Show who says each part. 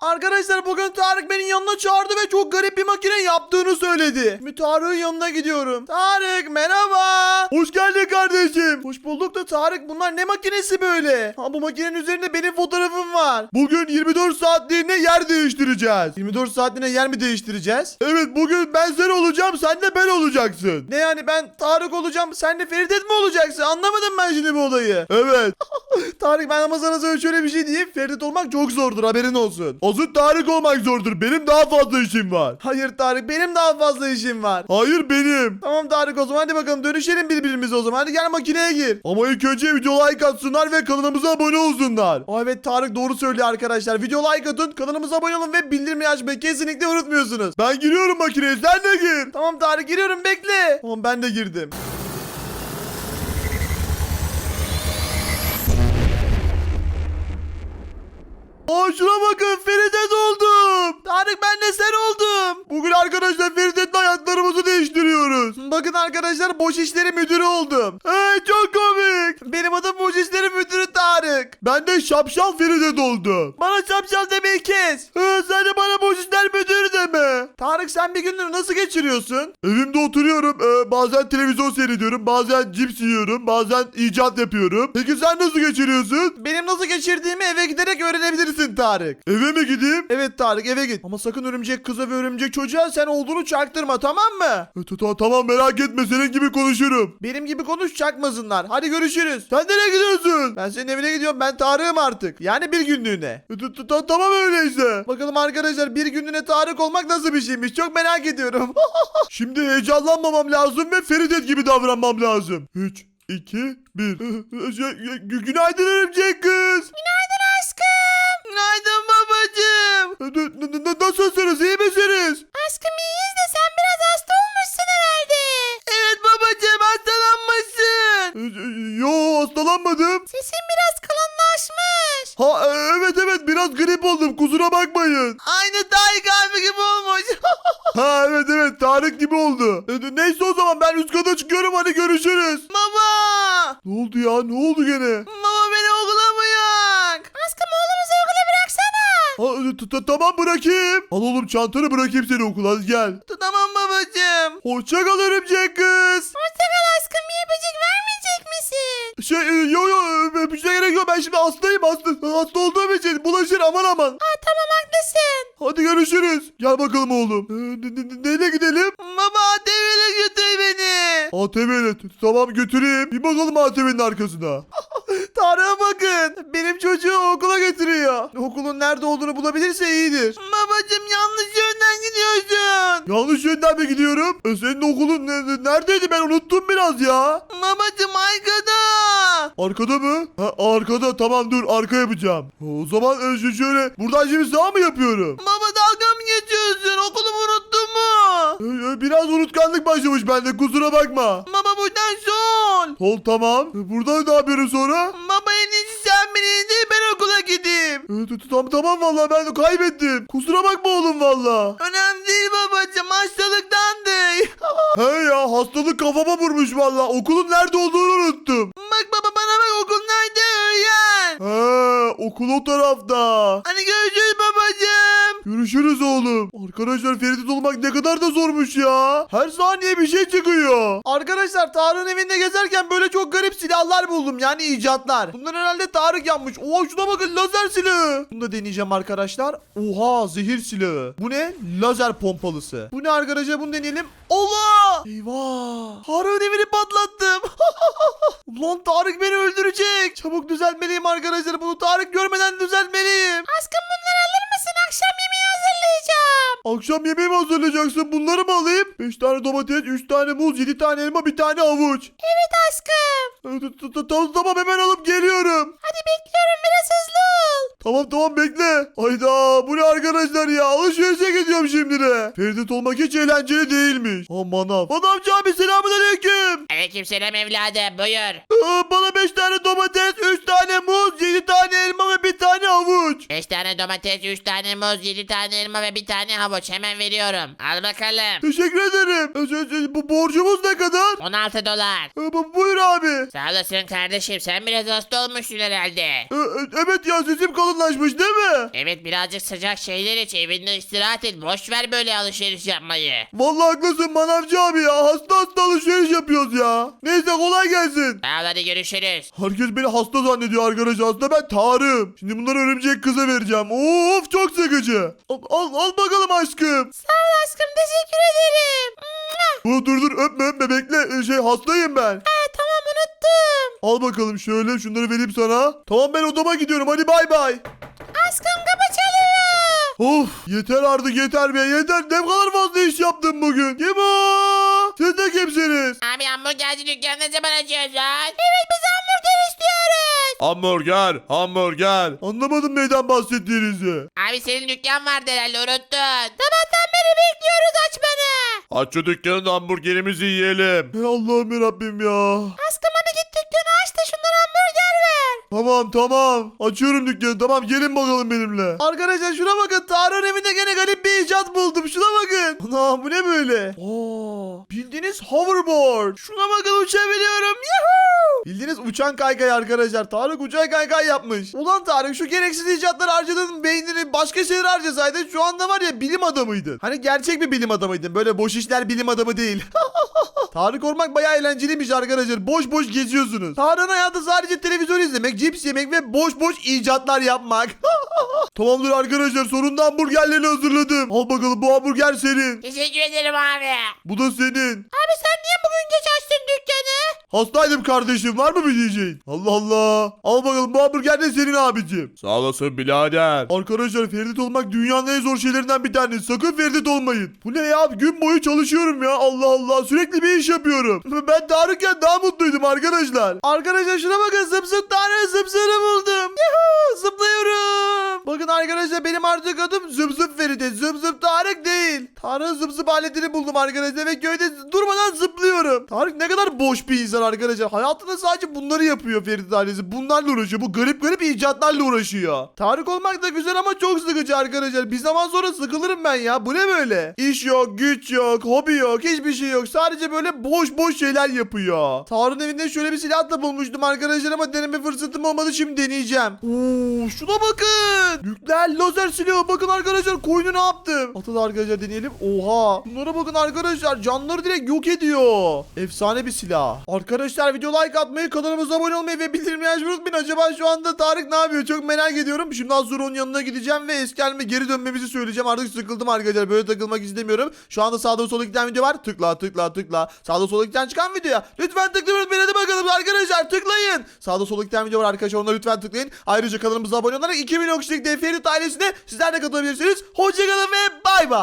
Speaker 1: Arkadaşlar bugün Tarık beni yanına çağırdı ve çok garip bir makine yaptığını söyledi. Şimdi Tarık'ın yanına gidiyorum. Tarık merhaba. Hoş geldin kardeşim. Hoş bulduk da Tarık bunlar ne makinesi böyle? Ha bu makinenin üzerinde benim fotoğrafım var. Bugün 24 saatliğine yer değiştireceğiz. 24 saatliğine yer mi değiştireceğiz? Evet bugün ben sen olacağım sen de ben olacaksın. Ne yani ben Tarık olacağım sen de Feridet mi olacaksın? Anlamadım ben şimdi bu olayı. Evet. Tarık ben ama sana şöyle bir şey diyeyim. Ferit olmak çok zordur haberin olsun. Asıl Tarık olmak zordur. Benim daha fazla işim var. Hayır Tarık benim daha fazla işim var. Hayır benim. Tamam Tarık o zaman hadi bakalım dönüşelim birbirimize o zaman. Hadi gel makineye gir. Ama ilk önce video like atsınlar ve kanalımıza abone olsunlar. Aa, evet Tarık doğru söylüyor arkadaşlar. Video like atın kanalımıza abone olun ve bildirimleri açmayı kesinlikle unutmuyorsunuz. Ben giriyorum makineye sen de gir. Tamam Tarık giriyorum bekle. Tamam ben de girdim. Aa şuna bakın Feridet oldum. Tarık ben de sen oldum. Bugün arkadaşlar Feridet'le hayatlarımızı değiştiriyoruz. Bakın arkadaşlar boş işleri müdürü oldum. Hey çok komik. Benim adım boş işleri müdürü Tarık. Ben de şapşal Feridet oldum. Bana şapşal demeyi Tarık sen bir gününü nasıl geçiriyorsun? Evimde oturuyorum. Ee, bazen televizyon seyrediyorum. Bazen cips yiyorum. Bazen icat yapıyorum. Peki sen nasıl geçiriyorsun? Benim nasıl geçirdiğimi eve giderek öğrenebilirsin Tarık. Eve mi gideyim? Evet Tarık eve git. Ama sakın örümcek kıza ve örümcek çocuğa sen olduğunu çaktırma tamam mı? tamam merak etme senin gibi konuşurum. Benim gibi konuş çakmasınlar. Hadi görüşürüz. Sen nereye gidiyorsun? Ben senin evine gidiyorum. Ben Tarık'ım artık. Yani bir günlüğüne. Tamam öyleyse. Bakalım arkadaşlar bir günlüğüne Tarık olmak nasıl bir şeymiş? Çok merak ediyorum. Şimdi heyecanlanmamam lazım ve Feridet gibi davranmam lazım. 3, 2, 1. Günaydın örümcek kız.
Speaker 2: Günaydın aşkım.
Speaker 1: Günaydın babacığım. Nasılsınız? iyi misiniz?
Speaker 2: Aşkım iyiyiz de sen biraz hasta olmuşsun herhalde.
Speaker 1: Evet babacığım hastalanmışsın. Yo hastalanmadım.
Speaker 2: Sesin biraz kalınlaşmış.
Speaker 1: Ha e, evet evet biraz grip oldum kusura bakmayın. Aynı olmuş. Ha evet evet Tarık gibi oldu. E, Neyse o zaman ben üst kata çıkıyorum hadi görüşürüz. Baba. Ne oldu ya ne oldu gene? Baba beni okula bırak.
Speaker 2: Aşkım oğlumuzu okula bıraksana.
Speaker 1: Ha, t- t- tamam bırakayım. Al oğlum çantanı bırakayım seni okula hadi gel. Tamam babacığım. Hoşça kal örümcek kız.
Speaker 2: Hoşçakal
Speaker 1: Şey e, yo yo e, bir şey gerek yok ben şimdi hastayım hasta, hasta olduğum için bulaşır aman aman.
Speaker 2: Aa tamam haklısın.
Speaker 1: Hadi görüşürüz. Gel bakalım oğlum. Ee, ne- ne- neyle gidelim? Baba ATV'yle götür beni. ATV'yle tamam götüreyim. Bir bakalım ATV'nin arkasına. Tarık'a bakın. Benim çocuğu okula götürüyor. Okulun nerede olduğunu bulabilirse iyidir. Babacım yanlış yönden gidiyorsun. Yanlış yönden mi gidiyorum? E, senin okulun ne- ne- neredeydi ben unuttum biraz ya. Babacım arkada. Arkada mı? Ha, arkada tamam dur arka yapacağım. O zaman e, şu- şöyle buradan şimdi sağ mı yapıyorum? Baba dalga mı geçiyorsun? Okulumu unuttun mu? biraz unutkanlık başlamış bende kusura bakma. Baba buradan sol. Sol tamam. E, Buradan ne yapıyorum sonra? Baba en iyisi sen beni indir ben okula gideyim. tamam tamam vallahi ben de kaybettim. Kusura bakma oğlum valla. Önemli değil babacım hastalıktandı. He ya hastalık kafama vurmuş valla. Okulun nerede olduğunu unuttum. Bak baba bana bak okul nerede öğren. He okul o tarafta. Hani görüşürüz babacım. Görüşürüz oğlum. Arkadaşlar Ferit olmak ne kadar da zormuş ya. Her saniye bir şey çıkıyor. Arkadaşlar Tarık'ın evinde gezerken böyle çok garip silahlar buldum. Yani icatlar. Bunlar herhalde Tarık yapmış. Oha şuna bakın lazer silahı. Bunu da deneyeceğim arkadaşlar. Oha zehir silahı. Bu ne? Lazer pompalısı. Bu ne arkadaşlar bunu deneyelim. Allah! Eyvah! Tarık'ın evini patlattım. Ulan Tarık beni öldürecek. Çabuk düzeltmeliyim arkadaşlar. Bunu Tarık görmeden düzeltmeliyim.
Speaker 2: Aşkım bunları alır mısın? Akşam yemeği hazırlayacağım.
Speaker 1: Akşam yemeği mi hazırlayacaksın? Bunları mı alayım? 5 tane domates, 3 tane muz, 7 tane elma, bir tane havuç.
Speaker 2: Evet aşkım.
Speaker 1: Ee, Tamam tamam hemen alıp geliyorum.
Speaker 2: Hadi bekliyorum biraz hızlı ol.
Speaker 1: Tamam tamam bekle. Ayda bu ne arkadaşlar ya? Alışverişe gidiyorum şimdi de. Ferdet olmak hiç eğlenceli değilmiş. Aman manav. Manavcı abi selamun aleyküm.
Speaker 3: Aleykümselam evladım buyur.
Speaker 1: Ee, Bana 5 tane domates, 3 tane muz, 7 tane elma ve bir tane havuç.
Speaker 3: 5 tane domates, 3 tane muz, 7 tane elma ve bir tane havuç. Pabuç hemen veriyorum. Al bakalım.
Speaker 1: Teşekkür ederim. E, e, e, Bu borcumuz ne kadar?
Speaker 3: 16 dolar.
Speaker 1: E, bu- Buyur abi.
Speaker 3: Sağ olasın kardeşim sen biraz hasta olmuşsun herhalde.
Speaker 1: E, e, Evet ya sesim kalınlaşmış değil mi?
Speaker 3: Evet birazcık sıcak şeyler iç evinde istirahat et. Boş ver böyle alışveriş yapmayı.
Speaker 1: Vallahi haklısın manavcı abi ya. Hasta hasta alışveriş yapıyoruz ya. Neyse kolay gelsin.
Speaker 3: Sağ ol hadi görüşürüz.
Speaker 1: Herkes beni hasta zannediyor arkadaşlar. Aslında ben Tarık'ım. Şimdi bunları örümcek kıza vereceğim. Of çok sıkıcı. Al, al, al bakalım aşkım.
Speaker 2: Sağ ol aşkım teşekkür ederim.
Speaker 1: Dur dur dur öpme öpme bekle. E, Şey hastayım ben.
Speaker 2: Ha, tamam unuttum.
Speaker 1: Al bakalım şöyle şunları vereyim sana. Tamam ben odama gidiyorum hadi bay bay.
Speaker 2: Aşkım kapı çalıyor.
Speaker 1: Of yeter artık yeter be yeter. Ne kadar fazla iş yaptım bugün. Kim o? Siz de kimsiniz?
Speaker 3: Abi hamburgerci dükkanı ne zaman açıyorsun?
Speaker 2: Evet biz hamburger.
Speaker 1: Hamburger. Anlamadım neyden bahsettiğinizi.
Speaker 3: Abi senin dükkan vardı herhalde unuttun.
Speaker 2: Sabahtan beri bekliyoruz açmanı.
Speaker 1: Aç şu dükkanın hamburgerimizi yiyelim. Hey Allah'ım ya.
Speaker 2: Aşkım hadi
Speaker 1: Tamam tamam. Açıyorum dükkanı. Tamam gelin bakalım benimle. Arkadaşlar şuna bakın. Tarık'ın evinde gene garip bir icat buldum. Şuna bakın. Ana bu ne böyle? Aa, bildiğiniz hoverboard. Şuna bakın uçabiliyorum. Yahoo! Bildiğiniz uçan kaykay arkadaşlar. Tarık uçan kaykay yapmış. Ulan Tarık şu gereksiz icatları harcadığın beynini başka şeylere harcasaydın şu anda var ya bilim adamıydın. Hani gerçek bir bilim adamıydın. Böyle boş işler bilim adamı değil. Tarık olmak bayağı eğlenceliymiş arkadaşlar. Boş boş geziyorsunuz. Tarık'ın hayatı sadece televizyon izlemek, cips yemek ve boş boş icatlar yapmak. Tamamdır arkadaşlar sonunda hamburgerlerini hazırladım. Al bakalım bu hamburger senin.
Speaker 3: Teşekkür ederim abi.
Speaker 1: Bu da senin.
Speaker 2: Abi sen niye bugün geç açtın?
Speaker 1: Hastaydım kardeşim var mı bir diyeceğin? Allah Allah. Al bakalım bu hamburger de senin abicim. Sağ olasın birader. Arkadaşlar Ferit olmak dünyanın en zor şeylerinden bir tanesi. Sakın Ferit olmayın. Bu ne ya? Gün boyu çalışıyorum ya. Allah Allah. Sürekli bir iş yapıyorum. Ben Tarık'ken daha mutluydum arkadaşlar. Arkadaşlar şuna bakın. Zıp zıp tane zıp buldum. Yuhuu zıplıyorum. Bakın arkadaşlar benim artık adım Zıp Zıp Ferit'e. Zıp Zıp Tarık değil. Tarık'ın zıp zıp aletini buldum arkadaşlar ve köyde durmadan zıplıyorum. Tarık ne kadar boş bir insan arkadaşlar. Hayatında sadece bunları yapıyor Ferit ailesi. Bunlarla uğraşıyor. Bu garip garip icatlarla uğraşıyor. Tarık olmak da güzel ama çok sıkıcı arkadaşlar. Bir zaman sonra sıkılırım ben ya. Bu ne böyle? İş yok, güç yok, hobi yok, hiçbir şey yok. Sadece böyle boş boş şeyler yapıyor. Tarık'ın evinde şöyle bir silah da bulmuştum arkadaşlar ama deneme fırsatım olmadı. Şimdi deneyeceğim. Oo, şuna bakın. Nükleer lazer silahı. Bakın arkadaşlar koyunu ne yaptım. Atı da arkadaşlar deneyelim. Oha. Bunlara bakın arkadaşlar. Canları direkt yok ediyor. Efsane bir silah. Arkadaşlar video like atmayı, kanalımıza abone olmayı ve bildirimleri açmayı unutmayın. Acaba şu anda Tarık ne yapıyor? Çok merak ediyorum. Şimdi az sonra onun yanına gideceğim ve eski halime geri dönmemizi söyleyeceğim. Artık sıkıldım arkadaşlar. Böyle takılmak istemiyorum. Şu anda sağda solda giden video var. Tıkla tıkla tıkla. Sağda solda giden çıkan videoya. Lütfen tıklayın. Beni de bakalım arkadaşlar. Tıklayın. Sağda solda giden video var arkadaşlar. Ona lütfen tıklayın. Ayrıca kanalımıza abone olarak 2 milyon kişilik Deferit ailesine sizler de katılabilirsiniz. Hoşçakalın ve bay bay.